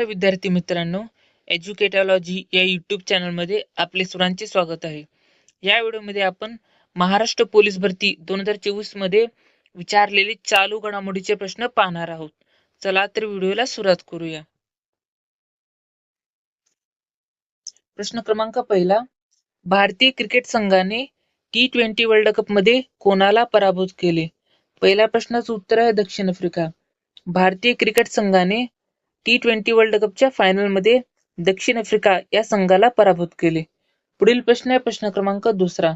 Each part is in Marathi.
नमस्कार विद्यार्थी मित्रांनो एज्युकेटॉलॉजी या यूट्यूब चॅनलमध्ये आपले सर्वांचे स्वागत आहे. या व्हिडिओमध्ये आपण महाराष्ट्र पोलीस भरती दोन हजार चोवीसमध्ये विचारलेले चालू घडामोडीचे प्रश्न पाहणार आहोत. चला तर व्हिडिओला सुरुवात करूया. प्रश्न क्रमांक पहिला भारतीय क्रिकेट संघाने टी ट्वेंटी वर्ल्ड कपमध्ये कोणाला पराभूत केले? पहिल्या प्रश्नाचं उत्तर आहे दक्षिण आफ्रिका. भारतीय क्रिकेट संघाने टी ट्वेंटी वर्ल्ड कपच्या फायनलमध्ये दक्षिण आफ्रिका या संघाला पराभूत केले. पुढील प्रश्न आहे प्रश्न क्रमांक दुसरा.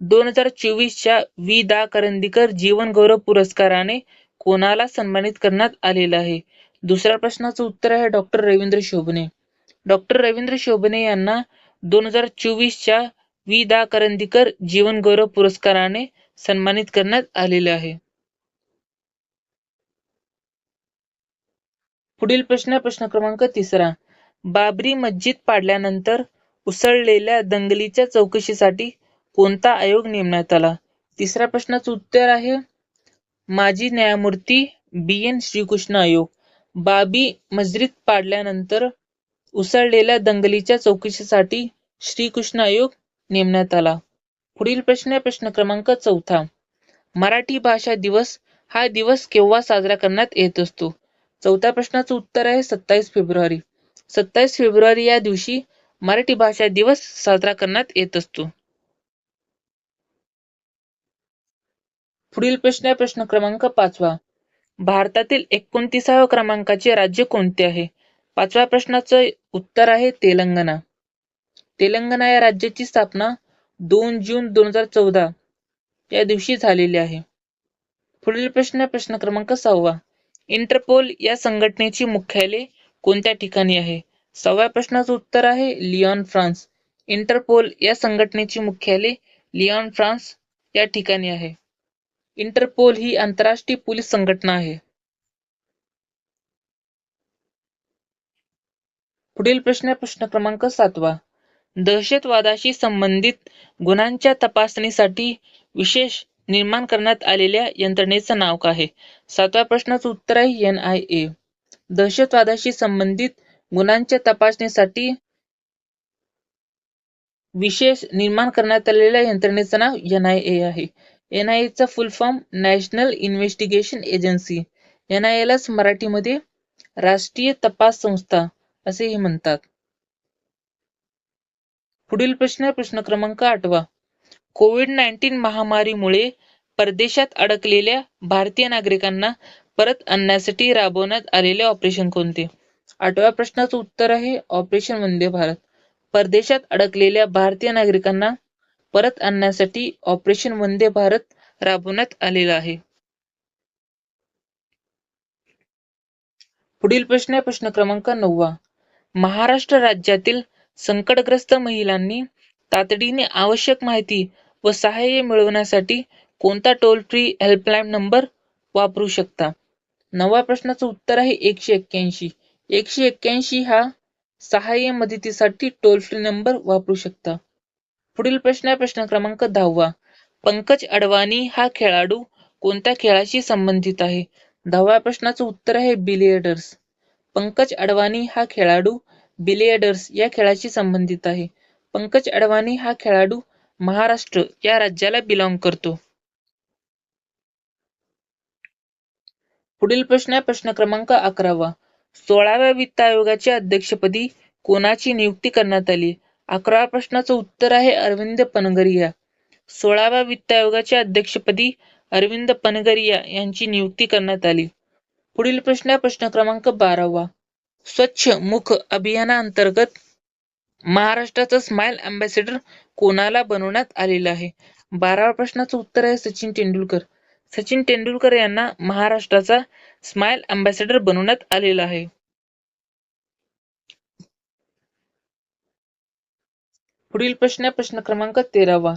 दोन हजार चोवीसच्या वी दा करंदीकर जीवन गौरव पुरस्काराने कोणाला सन्मानित करण्यात आलेलं आहे? दुसऱ्या प्रश्नाचं उत्तर आहे डॉक्टर रवींद्र शोभने. डॉक्टर रवींद्र शोभने यांना दोन हजार चोवीसच्या वी दा करंदीकर जीवन गौरव पुरस्काराने सन्मानित करण्यात आलेले आहे. पुढील प्रश्न प्रश्न क्रमांक तिसरा. बाबरी मस्जिद पाडल्यानंतर उसळलेल्या दंगलीच्या चौकशीसाठी कोणता आयोग नेमण्यात आला? तिसऱ्या प्रश्नाचं उत्तर आहे माजी न्यायमूर्ती बी. एन. श्रीकृष्ण आयोग. बाबी मस्जिद पाडल्यानंतर उसळलेल्या दंगलीच्या चौकशीसाठी श्रीकृष्ण आयोग नेमण्यात आला. पुढील प्रश्न प्रश्न क्रमांक चौथा. मराठी भाषा दिवस हा दिवस केव्हा साजरा करण्यात येत असतो? चौथ्या प्रश्नाचं उत्तर आहे सत्तावीस फेब्रुवारी. सत्तावीस फेब्रुवारी या दिवशी मराठी भाषा दिवस साजरा करण्यात येत असतो. पुढील प्रश्न आहे प्रश्न क्रमांक पाचवा. भारतातील एकोणतीसाव्या क्रमांकाचे राज्य कोणते आहे? पाचव्या प्रश्नाचं उत्तर आहे तेलंगणा. तेलंगणा या राज्याची स्थापना दोन जून दोन हजार चौदा या दिवशी झालेली आहे. पुढील प्रश्न प्रश्न क्रमांक सहावा. इंटरपोल या संघटनेची मुख्यालय कोणत्या ठिकाणी आहे? सहाव्या प्रश्नाचं उत्तर आहे लिओन फ्रान्स. इंटरपोल या संघटनेची मुख्यालय लिओन फ्रान्स या ठिकाणी आहे. इंटरपोल ही आंतरराष्ट्रीय पोलीस संघटना आहे. पुढील प्रश्न प्रश्न क्रमांक सातवा. दहशतवादाशी संबंधित गुन्ह्यांच्या तपासणीसाठी विशेष निर्माण करण्यात आलेल्या यंत्रणेचं नाव काय आहे? सातव्या प्रश्नाचं उत्तर आहे एन आय ए दहशतवादाशी संबंधित गुन्ह्यांच्या तपासणीसाठी विशेष निर्माण करण्यात आलेल्या यंत्रणेचं नाव एन आय ए आहे. एन आय एचा full form national investigation agency N I एलाच मराठीमध्ये राष्ट्रीय तपास संस्था असेही म्हणतात. पुढील प्रश्न प्रश्न क्रमांक आठवा. कोविड नाईन्टीन महामारीमुळे परदेशात अडकलेल्या भारतीय नागरिकांना परत आणण्यासाठी राबवण्यात आलेले ऑपरेशन कोणते? आठव्या प्रश्नाचं उत्तर आहे ऑपरेशन वंदे भारत. परदेशात अडकलेल्या भारतीय नागरिकांना परत आणण्यासाठी ऑपरेशन वंदे भारत राबवण्यात आलेलं आहे. पुढील प्रश्न आहे प्रश्न क्रमांक नववा. महाराष्ट्र राज्यातील संकटग्रस्त महिलांनी तातडीने आवश्यक माहिती व सहाय्य मिळवण्यासाठी कोणता टोल फ्री हेल्पलाईन नंबर वापरू शकता? नवव्या प्रश्नाचं उत्तर आहे एकशे एक्क्याऐंशी. एकशे एक्क्याऐंशी हा सहाय्य मदतीसाठी टोल फ्री नंबर वापरू शकता. पुढील प्रश्न आहे प्रश्न क्रमांक दहावा. पंकज अडवाणी हा खेळाडू कोणत्या खेळाशी संबंधित आहे? दहाव्या प्रश्नाचं उत्तर आहे बिलियर्डर्स. पंकज अडवाणी हा खेळाडू बिलियर्डर्स या खेळाशी संबंधित आहे. पंकज अडवाणी हा खेळाडू महाराष्ट्र या राज्याला बिलॉंग करतो. पुढील प्रश्न आहे प्रश्न क्रमांक अकरावा. सोळाव्या वित्त आयोगाच्या अध्यक्षपदी कोणाची नियुक्ती करण्यात आली? अकराव्या प्रश्नाचं उत्तर आहे अरविंद पनगरिया. सोळाव्या वित्त आयोगाच्या अध्यक्षपदी अरविंद पनगरिया यांची नियुक्ती करण्यात आली. पुढील प्रश्न आहे प्रश्न क्रमांक बारावा. स्वच्छ मुख अभियानाअंतर्गत महाराष्ट्राचा स्माइल अँबॅसेडर कोणाला बनवण्यात आलेलं आहे? बाराव्या प्रश्नाचं उत्तर आहे सचिन तेंडुलकर. सचिन तेंडुलकर यांना महाराष्ट्राचा स्माइल अँबॅसेडर बनवण्यात आलेला आहे. पुढील प्रश्न प्रश्न क्रमांक तेरावा.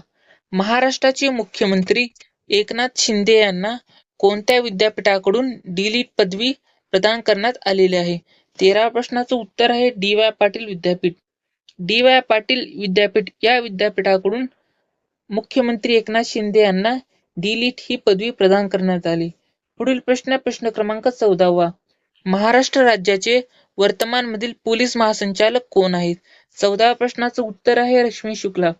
महाराष्ट्राचे मुख्यमंत्री एकनाथ शिंदे यांना कोणत्या विद्यापीठाकडून डीलिट पदवी प्रदान करण्यात आलेली आहे? तेराव्या प्रश्नाचं उत्तर आहे डी वाय पाटील विद्यापीठ. डी वाय पाटील विद्यापीठ या विद्यापीठाकडून मुख्यमंत्री एकनाथ शिंदे यांना डीलिट ही पदवी प्रदान करण्यात आली. पुढील प्रश्न प्रश्न क्रमांक चौदावा. महाराष्ट्र राज्याचे वर्तमानमधील पोलीस महासंचालक कोण आहेत? चौदाव्या प्रश्नाचं उत्तर आहे रश्मी शुक्ला.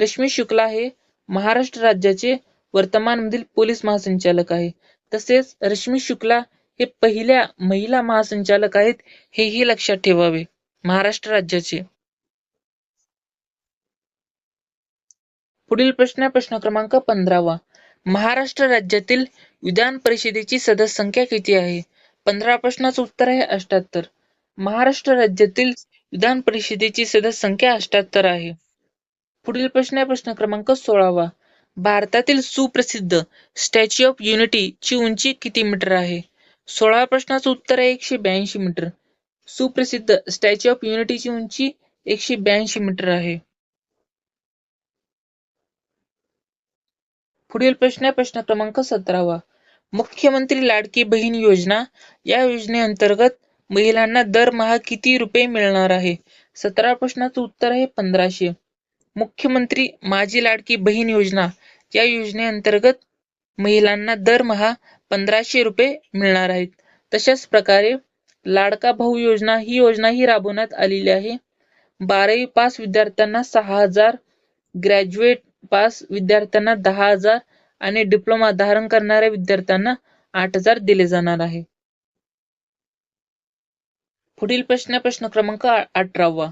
रश्मी शुक्ला हे महाराष्ट्र राज्याचे वर्तमानमधील पोलीस महासंचालक आहे. तसेच रश्मी शुक्ला हे पहिल्या महिला महासंचालक आहेत हेही लक्षात ठेवावे. महाराष्ट्र राज्याचे पुढील प्रश्न आहे प्रश्न क्रमांक पंधरावा. महाराष्ट्र राज्यातील विधान परिषदेची सदस्य संख्या किती आहे? पंधरा प्रश्नाचं उत्तर आहे अष्ट्याहत्तर महाराष्ट्र राज्यातील विधान परिषदेची सदस्य संख्या अष्ट्याहत्तर आहे. पुढील प्रश्न आहे प्रश्न क्रमांक सोळावा. भारतातील सुप्रसिद्ध स्टॅच्यू ऑफ युनिटी ची उंची किती मीटर आहे? सोळा प्रश्नाचं उत्तर आहे एकशे ब्याऐंशी मीटर. सुप्रसिद्ध स्टॅच्यू ऑफ युनिटीची उंची एकशे ब्याऐंशी मीटर आहे. पुढील प्रश्न आहे प्रश्न क्रमांक सतरावा. मुख्यमंत्री लाडकी बहीण योजना या योजनेअंतर्गत महिलांना दरमहा किती रुपये मिळणार आहे? सतरा प्रश्नाचं उत्तर आहे पंधराशे. मुख्यमंत्री माझी लाडकी बहीण योजना या योजनेअंतर्गत महिलांना दरमहा पंधराशे रुपये मिळणार आहेत. तशाच प्रकारे लाडका भाऊ योजना ही योजना ही राबवण्यात आलेली आहे. बारावी पास विद्यार्थ्यांना सहा हजार ग्रॅज्युएट पास विद्यार्थ्यांना दहा हजार आणि डिप्लोमा धारण करणाऱ्या विद्यार्थ्यांना आठ हजार दिले जाणार आहे. पुढील प्रश्न प्रश्न क्रमांक अठरावा.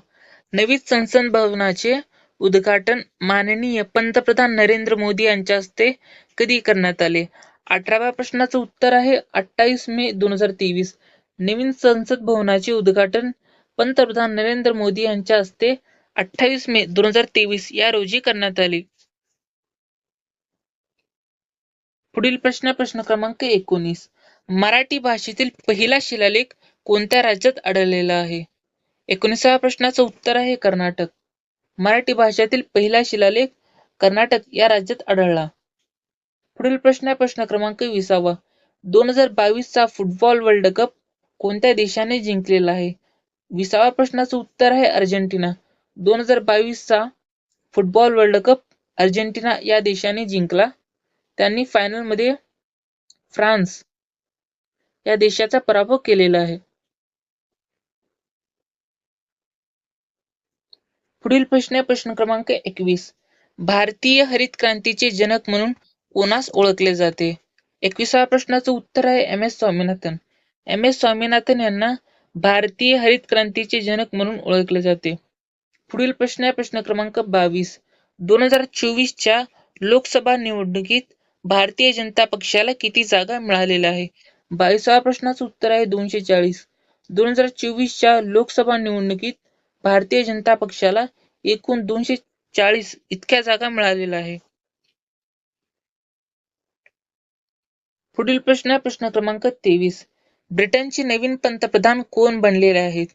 नवीन संसद भवनाचे उद्घाटन माननीय पंतप्रधान नरेंद्र मोदी यांच्या हस्ते कधी करण्यात आले? अठराव्या प्रश्नाचं उत्तर आहे अठ्ठावीस मे दोन हजार तेवीस. नवीन संसद भवनाचे उद्घाटन पंतप्रधान नरेंद्र मोदी यांच्या हस्ते अठ्ठावीस मे दोन हजार तेवीस या रोजी करण्यात आले. पुढील प्रश्न प्रश्न क्रमांक एकोणीस. मराठी भाषेतील पहिला शिलालेख कोणत्या राज्यात आढळलेला आहे? एकोणीसाव्या प्रश्नाचं उत्तर आहे कर्नाटक. मराठी भाषेतील पहिला शिलालेख कर्नाटक या राज्यात आढळला. पुढील प्रश्न प्रश्न क्रमांक विसावा. दोन हजार बावीसचा फुटबॉल वर्ल्ड कप कोणत्या देशाने जिंकलेला आहे? विसाव्या प्रश्नाचं उत्तर आहे अर्जेंटिना. दोन हजार बावीसचा फुटबॉल वर्ल्ड कप अर्जेंटिना या देशाने जिंकला. त्यांनी फायनलमध्ये फ्रान्स या देशाचा पराभव केलेला आहे. पुढील प्रश्न आहे प्रश्न क्रमांक एकवीस. भारतीय हरित क्रांतीचे जनक म्हणून कोणास ओळखले जाते? एकविसाव्या प्रश्नाचं उत्तर आहे M S Swaminathan. M S Swaminathan यांना भारतीय हरित क्रांतीचे जनक म्हणून ओळखले जाते. पुढील प्रश्न आहे प्रश्न क्रमांक बावीस. दोन हजार चोवीसच्या लोकसभा निवडणुकीत भारतीय जनता पक्षाला किती जागा मिळालेल्या आहे? बावीसाव्या प्रश्नाचं उत्तर आहे दोनशे चाळीस दोन हजार चोवीसच्या लोकसभा निवडणुकीत भारतीय जनता पक्षाला एकूण दोनशे चाळीस इतक्या जागा मिळालेल्या आहे. पुढील प्रश्न प्रश्न क्रमांक तेवीस. ब्रिटनचे नवीन पंतप्रधान कोण बनलेले आहेत?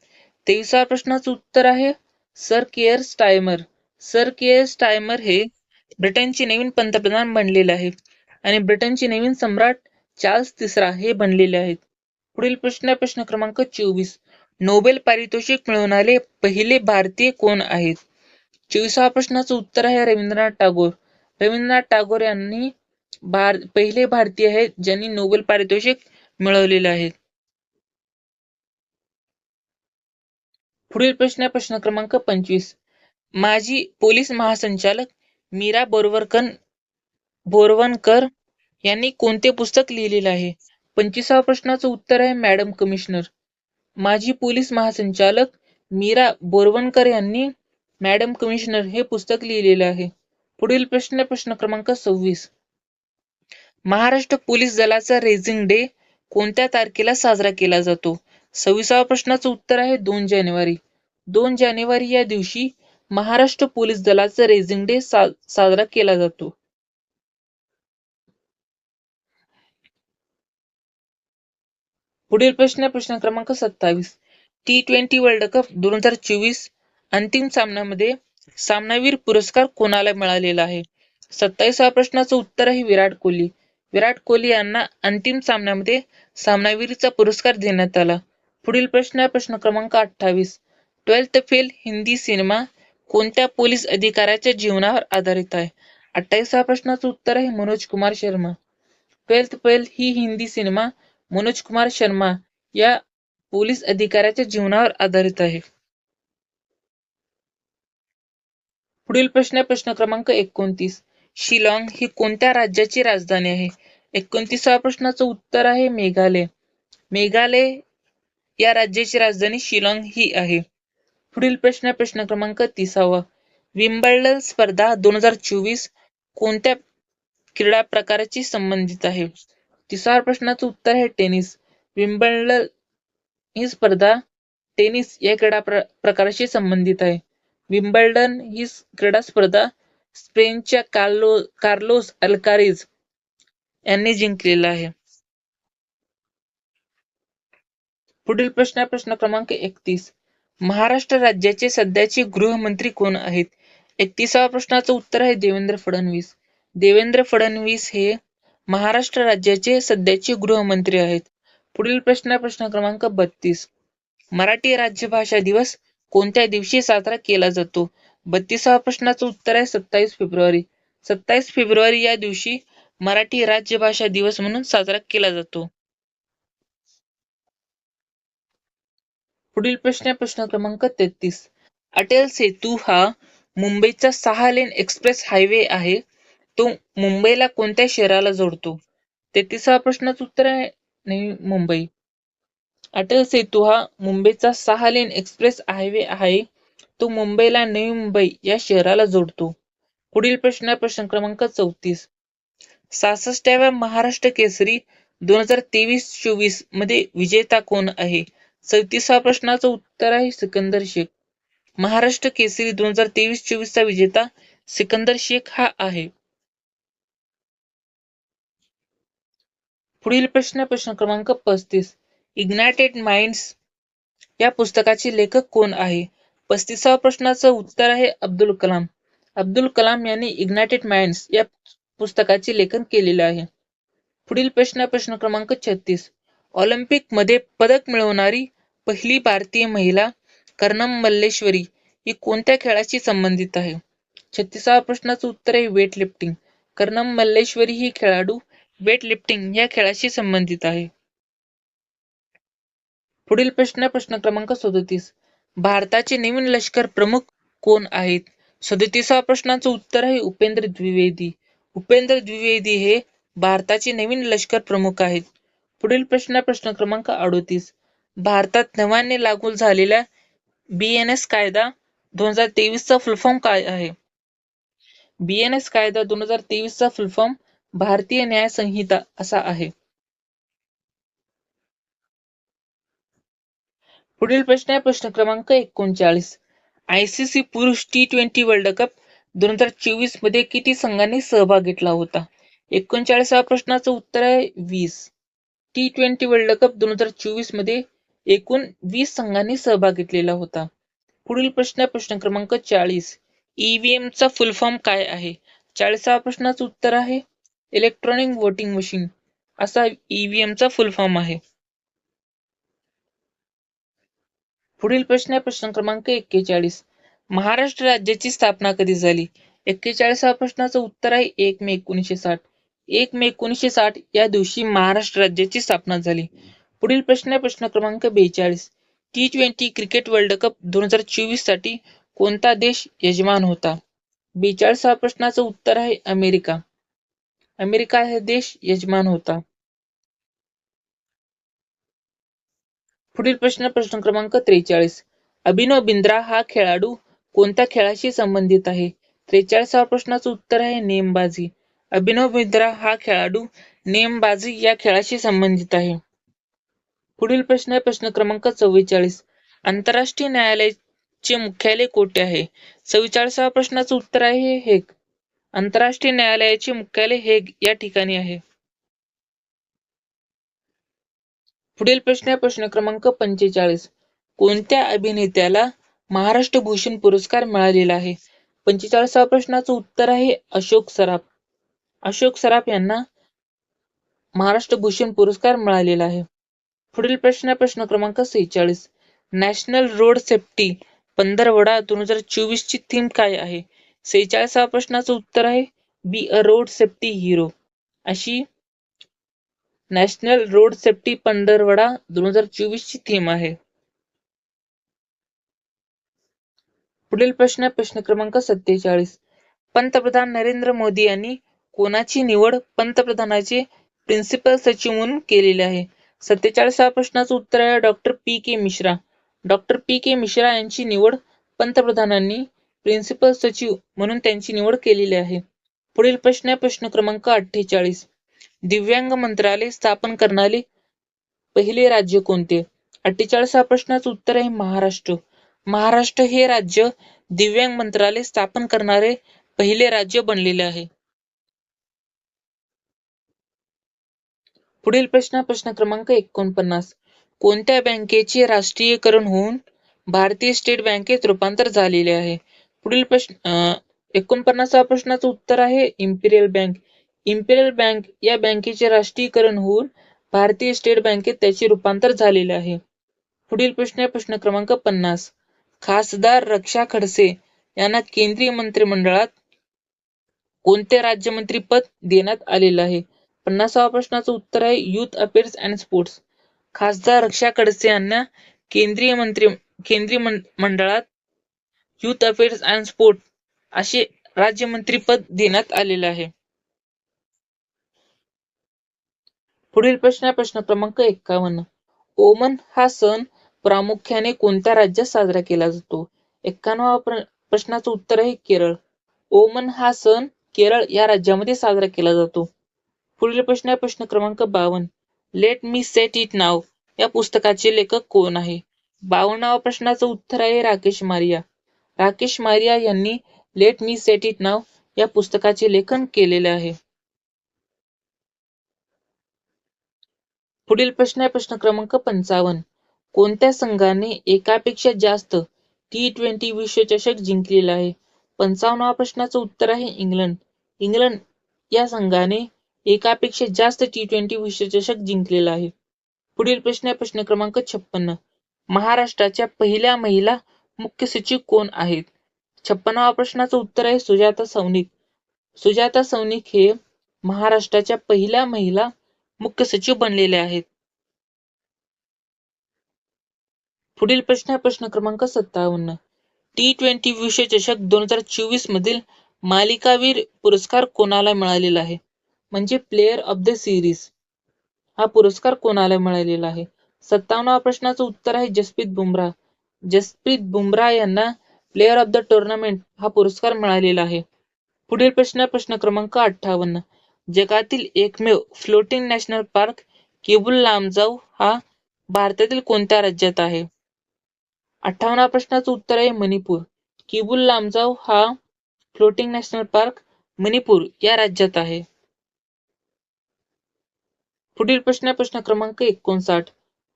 तेवीसाव्या प्रश्नाचं उत्तर आहे sir Keir Starmer. Sir Keir Starmer हे ब्रिटनचे नवीन पंतप्रधान बनलेले आहेत. आणि ब्रिटनचे नवीन सम्राट चार्ल्स तिसरा हे बनलेले आहेत. पुढील प्रश्न प्रश्न क्रमांक चोवीस. नोबेल पारितोषिक मिळवणारे पहिले भारतीय कोण आहेत? चोवीसाव्या प्रश्नाचं उत्तर आहे रवींद्रनाथ टागोर. रवींद्रनाथ टागोर यांनी भार पहिले भारतीय आहेत ज्यांनी नोबेल पारितोषिक मिळवलेले आहेत पुढील प्रश्न प्रश्न क्रमांक पंचवीस. माजी पोलीस महासंचालक मीरा बोरवरकन बोरवणकर यांनी कोणते पुस्तक लिहिलेले आहे? पंचवीसाव्या प्रश्नाचं उत्तर आहे मॅडम कमिशनर. माजी पोलीस महासंचालक मीरा बोरवणकर यांनी मॅडम कमिशनर हे पुस्तक लिहिलेलं आहे. पुढील प्रश्न प्रश्न क्रमांक सव्वीस. महाराष्ट्र पोलीस दलाचा रेझिंग डे कोणत्या तारखेला साजरा केला जातो? सव्वीसाव्या प्रश्नाचं उत्तर आहे दोन जानेवारी. दोन जानेवारी या दिवशी महाराष्ट्र पोलीस दलाचा रेझिंग डे साजरा केला जातो. पुढील प्रश्न प्रश्न क्रमांक सत्तावीस. टी ट्वेंटी वर्ल्ड कप दोन हजार चोवीस अंतिम सामन्यामध्ये सामनावीर पुरस्कार कोणाला मिळालेला आहे? सत्तावीसाव्या प्रश्नाचं उत्तर आहे विराट कोहली. विराट कोहली यांना अंतिम सामन्यामध्ये सामनावीरचा पुरस्कार देण्यात आला. पुढील प्रश्न आहे प्रश्न क्रमांक अठ्ठावीस. ट्वेल्थ फेल हिंदी सिनेमा कोणत्या पोलीस अधिकाऱ्याच्या जीवनावर आधारित आहे? अठ्ठावीसाव्या प्रश्नाचं उत्तर आहे मनोज कुमार शर्मा. ट्वेल्थ फेल ही हिंदी सिनेमा मनोज कुमार शर्मा या पोलीस अधिकाऱ्याच्या जीवनावर आधारित आहे. पुढील प्रश्न प्रश्न क्रमांक एकोणतीस. शिलाँग ही कोणत्या राज्याची राजधानी आहे? एकोणतीसाव्या प्रश्नाचं उत्तर आहे मेघालय. मेघालय या राज्याची राजधानी शिलाँग ही आहे. पुढील प्रश्न प्रश्न क्रमांक तिसावा. विम्बल्डन स्पर्धा दोन हजार चोवीस कोणत्या क्रीडा प्रकाराची संबंधित आहे? तिसऱ्या प्रश्नाचं उत्तर आहे टेनिस. विम्बल्डन ही स्पर्धा टेनिस या क्रीडा प्र प्रकाराशी संबंधित आहे. विम्बल्डन ही क्रीडा स्पर्धा स्पेनच्या कार्लो कार्लोस अल्कारीज यांनी जिंकलेला आहे. पुढील प्रश्न प्रश्न क्रमांक एकतीस. महाराष्ट्र राज्याचे सध्याचे गृहमंत्री कोण आहेत? एकतीसाव्या प्रश्नाचं उत्तर आहे देवेंद्र फडणवीस. देवेंद्र फडणवीस हे महाराष्ट्र राज्याचे सध्याचे गृहमंत्री आहेत. पुढील प्रश्न प्रश्न क्रमांक बत्तीस. मराठी राज्यभाषा दिवस कोणत्या दिवशी साजरा केला जातो? बत्तीसाव्या प्रश्नाचं उत्तर आहे सत्तावीस फेब्रुवारी. सत्तावीस फेब्रुवारी या दिवशी मराठी राज्यभाषा दिवस म्हणून साजरा केला जातो. पुढील प्रश्न प्रश्न क्रमांक तेहतीस. अटल सेतू हा मुंबईचा सहा लेन एक्सप्रेस हायवे आहे. तो मुंबईला कोणत्या शहराला जोडतो? तेहतीसावा प्रश्नाचं उत्तर आहे. नवी मुंबई. अटल सेतू हा मुंबईचा सहा लेन एक्सप्रेस हायवे आहे. तो मुंबईला नवी मुंबई या शहराला जोडतो. पुढील प्रश्न प्रश्न क्रमांक चौतीस. सहासष्टाव्या महाराष्ट्र केसरी दोन हजार तेवीस चोवीसमध्ये विजेता कोण आहे? चौतीसाव्या प्रश्नाचं उत्तर आहे सिकंदर शेख. महाराष्ट्र केसरी दोन हजार तेवीस चोवीस चा विजेता सिकंदर शेख हा आहे. पुढील प्रश्न प्रश्न क्रमांक पस्तीस. इग्नायटेड माइंड्स या पुस्तकाचे लेखक कोण आहे? पस्तीसाव्या प्रश्नाचं उत्तर आहे अब्दुल कलाम. अब्दुल कलाम यांनी इग्नायटेड माइंड्स या पुस्तकाचे लेखन केलेले आहे. पुढील प्रश्न प्रश्न क्रमांक छत्तीस. ऑलिम्पिकमध्ये पदक मिळवणारी पहिली भारतीय महिला कर्णम मल्लेश्वरी ही कोणत्या खेळाशी संबंधित आहे? छत्तीसाव्या प्रश्नाचं उत्तर आहे वेट लिफ्टिंग कर्णम मल्लेश्वरी ही खेळाडू वेट लिफ्टिंग या खेळाशी संबंधित आहे. पुढील प्रश्न प्रश्न क्रमांक सदोतीस. भारताचे नवीन लष्कर प्रमुख कोण आहेत? सदोतीसाव्या प्रश्नाचं उत्तर आहे उपेंद्र द्विवेदी. उपेंद्र द्विवेदी हे भारताचे नवीन लष्कर प्रमुख आहेत. पुढील प्रश्न प्रश्न क्रमांक अडोतीस. भारतात नव्याने लागू झालेल्या बीएनएस कायदा दोन हजार तेवीसचा फुलफॉर्म काय आहे? बीएनएस कायदा दोन हजार तेवीसचा फुलफॉर्म भारतीय न्याय संहिता असा आहे. पुढील प्रश्न आहे प्रश्न क्रमांक एकोणचाळीस. आयसीसी पुरुष टी ट्वेंटी वर्ल्ड कप दोन हजार चोवीसमध्ये किती संघांनी सहभाग घेतला होता? एकोणचाळीसाव्या प्रश्नाचं उत्तर आहे वीस. टी ट्वेंटी वर्ल्ड कप दोन हजार चोवीसमध्ये एकूण वीस संघांनी सहभाग घेतलेला होता. पुढील प्रश्न प्रश्न क्रमांक चाळीस. ईव्हीएम चा फुल फॉर्म काय आहे? चाळीसाव्या प्रश्नाचं उत्तर आहे इलेक्ट्रॉनिक वोटिंग मशीन असा ईव्हीएम चा फुल फॉर्म आहे. पुढील प्रश्न आहे प्रश्न क्रमांक एक्केचाळीस. महाराष्ट्र राज्याची स्थापना कधी झाली? एक्केचाळीसाव्या प्रश्नाचं उत्तर आहे एक मे एकोणीसशे साठ. एक मे एकोणीसशे साठ या दिवशी महाराष्ट्र राज्याची स्थापना झाली. पुढील प्रश्न आहे प्रश्न क्रमांक बेचाळीस. T twenty cricket world cup दोन हजार चोवीससाठी कोणता देश यजमान होता? बेचाळीसाव्या प्रश्नाचं उत्तर आहे अमेरिका. अमेरिका हा देश यजमान होता. पुढील प्रश्न प्रश्न क्रमांक त्रेचाळीस. अभिनव बिंद्रा हा खेळाडू कोणत्या खेळाशी संबंधित आहे? त्रेचाळीसाव्या प्रश्नाचं उत्तर आहे नेमबाजी. अभिनव बिंद्रा हा खेळाडू नेमबाजी या खेळाशी संबंधित आहे. पुढील प्रश्न आहे प्रश्न क्रमांक चव्वेचाळीस. आंतरराष्ट्रीय न्यायालयाचे मुख्यालय कोठे आहे? चव्वेचाळीसाव्या प्रश्नाचं उत्तर आहे हेग आंतरराष्ट्रीय न्यायालयाचे मुख्यालय हेग या ठिकाणी आहे. पुढील प्रश्न आहे प्रश्न क्रमांक पंचेचाळीस. कोणत्या अभिनेत्याला महाराष्ट्र भूषण पुरस्कार मिळालेला आहे? पंचेचाळीसाव्या प्रश्नाचं उत्तर आहे अशोक सराफ. अशोक सराफ यांना महाराष्ट्र भूषण पुरस्कार मिळालेला आहे. पुढील प्रश्न आहे प्रश्न क्रमांक सेहेचाळीस. नॅशनल रोड सेफ्टी पंधरवडा दोन हजार चोवीस ची थीम काय आहे? सेहेचाळीसाव्या प्रश्नाचं उत्तर आहे be a road safety hero अशी नॅशनल रोड सेफ्टी पंधरवडा दोन हजार चोवीस ची थीम आहे. पुढील प्रश्न प्रश्न क्रमांक सत्तेचाळीस. पंतप्रधान नरेंद्र मोदी यांनी कोणाची निवड पंतप्रधानाचे प्रिन्सिपल सचिव म्हणून केलेली आहे? सत्तेचाळीसाव्या प्रश्नाचं उत्तर आहे doctor P K Mishra. Doctor P K Mishra यांची निवड पंतप्रधानांनी प्रिन्सिपल सचिव म्हणून त्यांची निवड केलेली आहे. पुढील प्रश्न आहे प्रश्न क्रमांक अठ्ठेचाळीस. दिव्यांग मंत्रालय स्थापन करणारे पहिले राज्य कोणते? अठ्ठेचाळीस हा प्रश्नाचं उत्तर आहे महाराष्ट्र. महाराष्ट्र हे राज्य दिव्यांग मंत्रालय स्थापन करणारे पहिले राज्य बनलेले आहे. पुढील प्रश्न प्रश्न क्रमांक एकोणपन्नास. कोणत्या बँकेचे राष्ट्रीयकरण होऊन भारतीय स्टेट बँकेत रूपांतर झालेले आहे? पुढील प्रश्न एकोणपन्नासा प्रश्नाचं उत्तर आहे इम्पिरियल बँक इम्पिरियल बँक या बँकेचे राष्ट्रीयकरण होऊन भारतीय स्टेट बँकेत त्याचे रूपांतर झालेले आहे. पुढील प्रश्न आहे प्रश्न क्रमांक पन्नास. खासदार रक्षा खडसे यांना केंद्रीय मंत्रिमंडळात कोणते राज्यमंत्री पद देण्यात आलेलं आहे? पन्नासावा प्रश्नाचं उत्तर आहे युथ अफेअर्स अँड स्पोर्ट्स खासदार रक्षा खडसे यांना केंद्रीय मंत्री केंद्रीय मंडळात युथ अफेअर्स अँड स्पोर्ट असे राज्यमंत्रीपद देण्यात आलेले आहे. पुढील प्रश्न प्रश्न क्रमांक एक्कावन्न. ओमन हा सण प्रामुख्याने कोणत्या राज्यात साजरा केला जातो? एक्क्याण्णव प्रश्नाचं उत्तर आहे केरळ. ओमन हा सण केरळ या राज्यामध्ये साजरा केला जातो. पुढील प्रश्न आहे प्रश्न क्रमांक बावन लेट मी सेट इट नाव या पुस्तकाचे लेखक कोण आहे? बावन्नावा प्रश्नाचं उत्तर आहे राकेश मारिया. राकेश मारिया यांनी लेट मी सेट इट नाव या पुस्तकाचे लेखन केलेले आहे. पुढील प्रश्न आहे प्रश्न क्रमांक पंचावन्न. कोणत्या संघाने एकापेक्षा जास्त टी ट्वेंटी विश्वचषक जिंकलेला आहे? पंचावन्नावा प्रश्नाचं उत्तर आहे इंग्लंड. इंग्लंड या संघाने एकापेक्षा जास्त टी ट्वेंटी विश्वचषक जिंकलेला आहे. पुढील प्रश्न आहे प्रश्न क्रमांक छप्पन्न. महाराष्ट्राच्या पहिल्या महिला मुख्य सचिव कोण आहेत? छप्पनावा प्रश्नाचं उत्तर आहे सुजाता सौनिक सुजाता सौनिक हे महाराष्ट्राच्या पहिल्या महिला मुख्य सचिव बनलेले आहेत. पुढील प्रश्न आहे प्रश्न क्रमांक सत्तावन्न. टी ट्वेंटी विश्वचषक दोन हजार चोवीस मधील मालिकावीर पुरस्कार कोणाला मिळालेला आहे? म्हणजे प्लेयर ऑफ द सिरीज हा पुरस्कार कोणाला मिळालेला आहे? सत्तावन्नावा प्रश्नाचं उत्तर आहे जसप्रीत बुमराह. जसप्रीत बुमराह यांना प्लेअर ऑफ द टुर्नामेंट हा पुरस्कार मिळालेला आहे. पुढील प्रश्न प्रश्न क्रमांक अठ्ठावन्न. जगातील एकमेव floating national park Keibul Lamjao हा भारतातील कोणत्या राज्यात आहे? अठ्ठावन्न प्रश्नाचं उत्तर आहे मणिपूर. किबुल लामजाव हा फ्लोटिंग नॅशनल पार्क मणिपूर या राज्यात आहे. पुढील प्रश्न प्रश्न क्रमांक एकोणसाठ.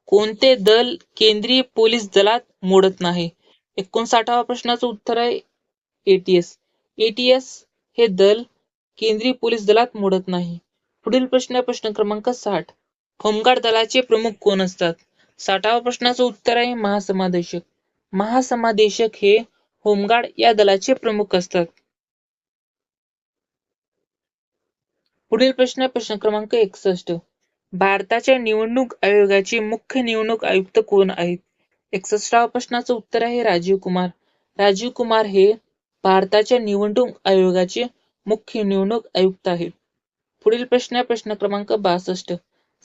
कोणते दल केंद्रीय पोलीस दलात मोडत नाही? एकोणसाठावा प्रश्नाचं उत्तर आहे एटीएस एटीएस हे दल केंद्रीय पोलीस दलात मोडत नाही. पुढील प्रश्न प्रश्न क्रमांक साठ. होमगार्ड दलाचे प्रमुख कोण असतात? साठावा प्रश्नाचं उत्तर आहे महासमादेशक. महासमादेशक हे होमगार्ड या दलाचे प्रमुख असतात. पुढील प्रश्न प्रश्न क्रमांक एकसष्ट. भारताच्या निवडणूक आयोगाचे मुख्य निवडणूक आयुक्त कोण आहेत? एकसष्टाव्या प्रश्नाचं उत्तर आहे राजीव कुमार. राजीव कुमार हे भारताच्या निवडणूक आयोगाचे मुख्य निवडणूक आयुक्त आहेत. पुढील प्रश्न आहे प्रश्न क्रमांक बासष्ट.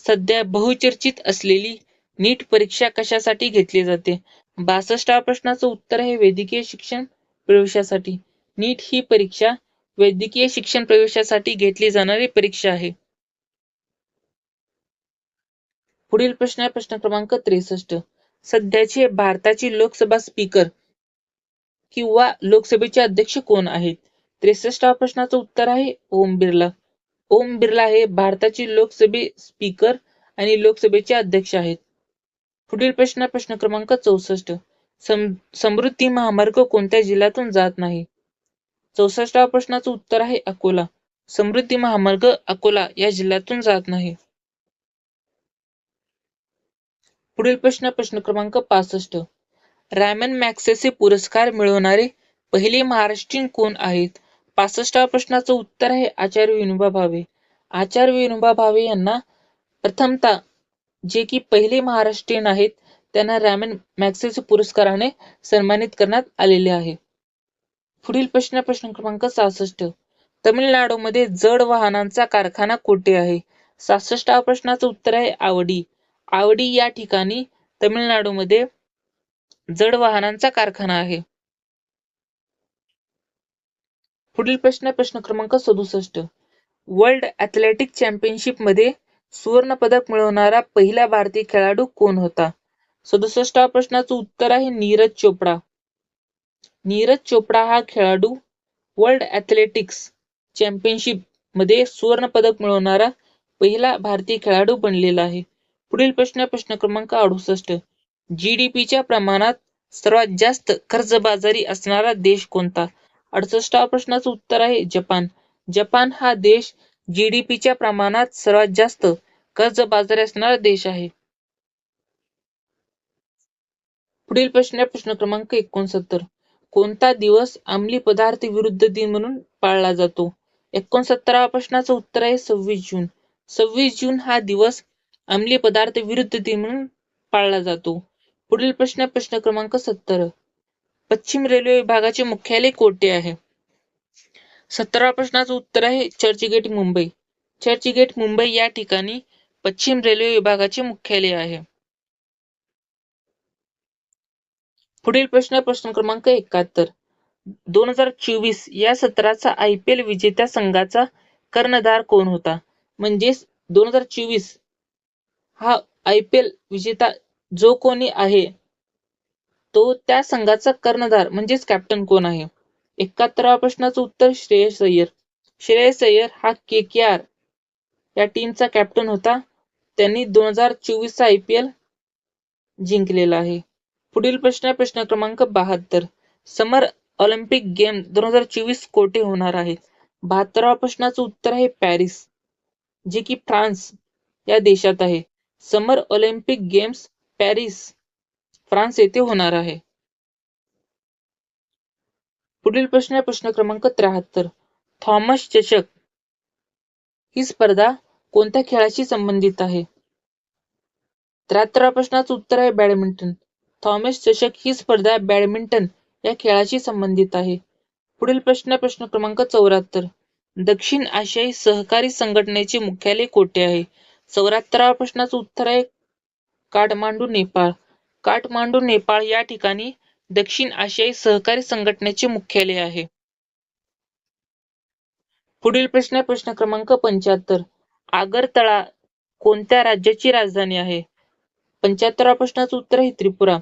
सध्या बहुचर्चित असलेली नीट परीक्षा कशासाठी घेतली जाते? बासष्टाव्या प्रश्नाचं उत्तर आहे वैद्यकीय शिक्षण प्रवेशासाठी. नीट ही परीक्षा वैद्यकीय शिक्षण प्रवेशासाठी घेतली जाणारी परीक्षा आहे. पुढील प्रश्न आहे प्रश्न क्रमांक त्रेसष्ट. सध्याचे भारताचे लोकसभा स्पीकर किंवा लोकसभेचे अध्यक्ष कोण आहेत? त्रेसष्टाव्या प्रश्नाचं उत्तर आहे ओम बिर्ला. ओम बिर्ला हे भारताचे लोकसभे स्पीकर आणि लोकसभेचे अध्यक्ष आहेत. पुढील प्रश्न प्रश्न क्रमांक चौसष्ट. समृद्धी महामार्ग कोणत्या जिल्ह्यातून जात नाही? चौसष्टाव्या प्रश्नाचं उत्तर आहे अकोला. समृद्धी महामार्ग अकोला या जिल्ह्यातून जात नाही. पुढील प्रश्न प्रश्न क्रमांक पासष्ट. रॅमन मॅक्सेसे पुरस्कार मिळवणारे पहिले महाराष्ट्रीयन कोण आहेत? पासष्टाव्या प्रश्नाचं उत्तर आहे आचार्य विनोबा भावे. आचार्य विनोबा भावे यांना प्रथमतः जे की पहिले महाराष्ट्रीयन आहेत त्यांना रॅमन मॅक्सेस पुरस्काराने सन्मानित करण्यात आलेले आहे. पुढील प्रश्न प्रश्न क्रमांक सहासष्ट. तमिळनाडूमध्ये जड वाहनांचा कारखाना कोठे आहे? सहासष्टावा प्रश्नाचं उत्तर आहे आवडी. आवडी या ठिकाणी तमिळनाडूमध्ये जड वाहनांचा कारखाना आहे. पुढील प्रश्न प्रश्न क्रमांक सदुसष्ट. वर्ल्ड ॲथलेटिक चॅम्पियनशिपमध्ये सुवर्ण पदक मिळवणारा पहिला भारतीय खेळाडू कोण होता? सदुसष्ट प्रश्नाचं उत्तर आहे नीरज चोपडा. नीरज चोपडा हा खेळाडू वर्ल्ड ॲथलेटिक्स चॅम्पियनशिपमध्ये सुवर्ण पदक मिळवणारा पहिला भारतीय खेळाडू बनलेला आहे. पुढील प्रश्न प्रश्न क्रमांक अडुसष्ट. जीडीपीच्या प्रमाणात सर्वात जास्त कर्जबाजारी असणारा देश कोणता? अडुसष्टावा प्रश्नाचं उत्तर आहे जपान. जपान हा देश जीडीपीच्या प्रमाणात सर्वात जास्त कर्जबाजारी असणारा देश आहे. पुढील प्रश्न प्रश्न क्रमांक एकोणसत्तर. कोणता दिवस अंमली पदार्थ विरुद्ध दिन म्हणून पाळला जातो? एकोणसत्तरावा प्रश्नाचं उत्तर आहे सव्वीस जून. सव्वीस जून हा दिवस अंमली पदार्थ विरुद्ध दिन म्हणून पाळला जातो. पुढील प्रश्न प्रश्न क्रमांक सत्तर. पश्चिम रेल्वे विभागाचे मुख्यालय कोठे आहे? सतरावा प्रश्नाचं उत्तर आहे चर्चगेट मुंबई. चर्चगेट मुंबई या ठिकाणी पश्चिम रेल्वे विभागाचे मुख्यालय आहे. पुढील प्रश्न प्रश्न क्रमांक एकाहत्तर. दोन हजार चोवीस या सत्राचा आय पी एल विजेत्या संघाचा कर्णधार कोण होता? म्हणजेच दोन हजार चोवीस हा आय पी एल विजेता जो कोणी आहे तो त्या संघाचा कर्णधार म्हणजेच कॅप्टन कोण आहे? एकाहत्तराव्या प्रश्नाचं उत्तर श्रेयस अय्यर. श्रेयस अय्यर हा के के आर या टीमचा कॅप्टन होता. त्यांनी दोन हजार चोवीसचा आय पी एल जिंकलेला आहे. पुढील प्रश्न प्रश्न क्रमांक बहात्तर. समर ऑलिम्पिक गेम दोन हजार चोवीस कोठे होणार आहेत बहात्तराव्या प्रश्नाचं उत्तर आहे पॅरिस जे की फ्रान्स या देशात आहे. Summer Olympic games Paris France येथे होणार आहे. पुढील प्रश्न प्रश्न क्रमांक त्र्याहत्तर. थॉमस चषक ही स्पर्धा कोणत्या खेळाशी संबंधित आहे? त्र्याहत्तराव्या प्रश्नाचं उत्तर आहे बॅडमिंटन. थॉमस चषक ही स्पर्धा बॅडमिंटन या खेळाशी संबंधित आहे. पुढील प्रश्न प्रश्न क्रमांक चौऱ्याहत्तर. दक्षिण आशियाई सहकारी संघटनेचे मुख्यालय कोठे आहे? चौऱ्याहत्तराव्या प्रश्नाचं उत्तर आहे काठमांडू नेपाळ. काठमांडू नेपाळ या ठिकाणी दक्षिण आशियाई सहकारी संघटनेचे मुख्यालय आहे. पुढील प्रश्न प्रश्न क्रमांक पंच्याहत्तर. आगरतळा कोणत्या राज्याची राजधानी आहे? पंच्याहत्तराव्या प्रश्नाचं उत्तर आहे त्रिपुरा.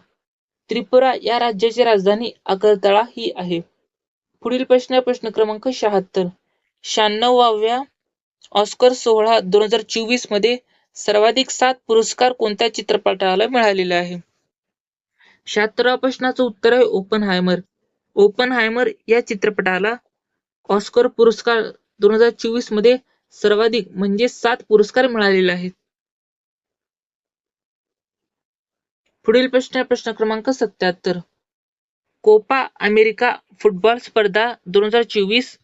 त्रिपुरा या राज्याची राजधानी आगरतळा ही आहे. पुढील प्रश्न प्रश्न क्रमांक शहात्तर. शहाण्णवाव्या ऑस्कर सोहळा दोन हजार चोवीसमध्ये सर्वाधिक सात पुरस्कार कोणत्या चित्रपटाला मिळालेले आहे? शहात्तराव्या प्रश्नाचं उत्तर आहे ओपन हायमर ओपन हायमर या चित्रपटाला ऑस्कर पुरस्कार दोन हजार चोवीसमध्ये सर्वाधिक म्हणजे सात पुरस्कार मिळालेले आहेत. पुढील प्रश्न प्रश्न क्रमांक सत्याहत्तर. कोपा अमेरिका फुटबॉल स्पर्धा दोन हजार चोवीस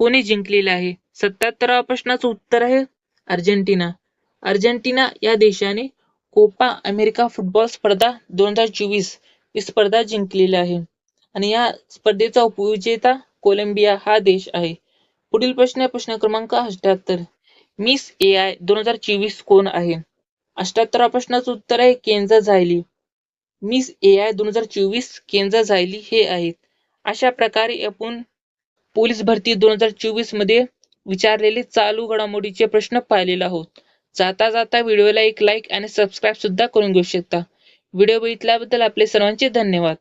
कोणी जिंकलेली आहे? सत्याहत्तराव्या प्रश्नाचं उत्तर आहे अर्जेंटिना. अर्जेंटिना या देशाने कोपा अमेरिका फुटबॉल स्पर्धा दोन हजार चोवीस ही स्पर्धा जिंकलेली आहे. आणि या स्पर्धेचा उपविजेता कोलंबिया हा देश आहे. पुढील प्रश्न प्रश्न क्रमांक अठ्याहत्तर. मिस ए आय दोन हजार चोवीस कोण आहे? अठ्याहत्तराव्या प्रश्नाचं उत्तर आहे केंजा झायली. मिस ए आय दोन हजार चोवीस केंजा झायली हे आहेत. अशा प्रकारे आपण पोलीस भरती दोन हजार चोवीसमध्ये विचारलेले चालू घडामोडीचे प्रश्न पाहिलेले आहोत. जाता जाता व्हिडिओला एक लाईक आणि सबस्क्राईब सुद्धा करून घेऊ शकता. व्हिडिओ बघितल्याबद्दल आपले सर्वांचे धन्यवाद.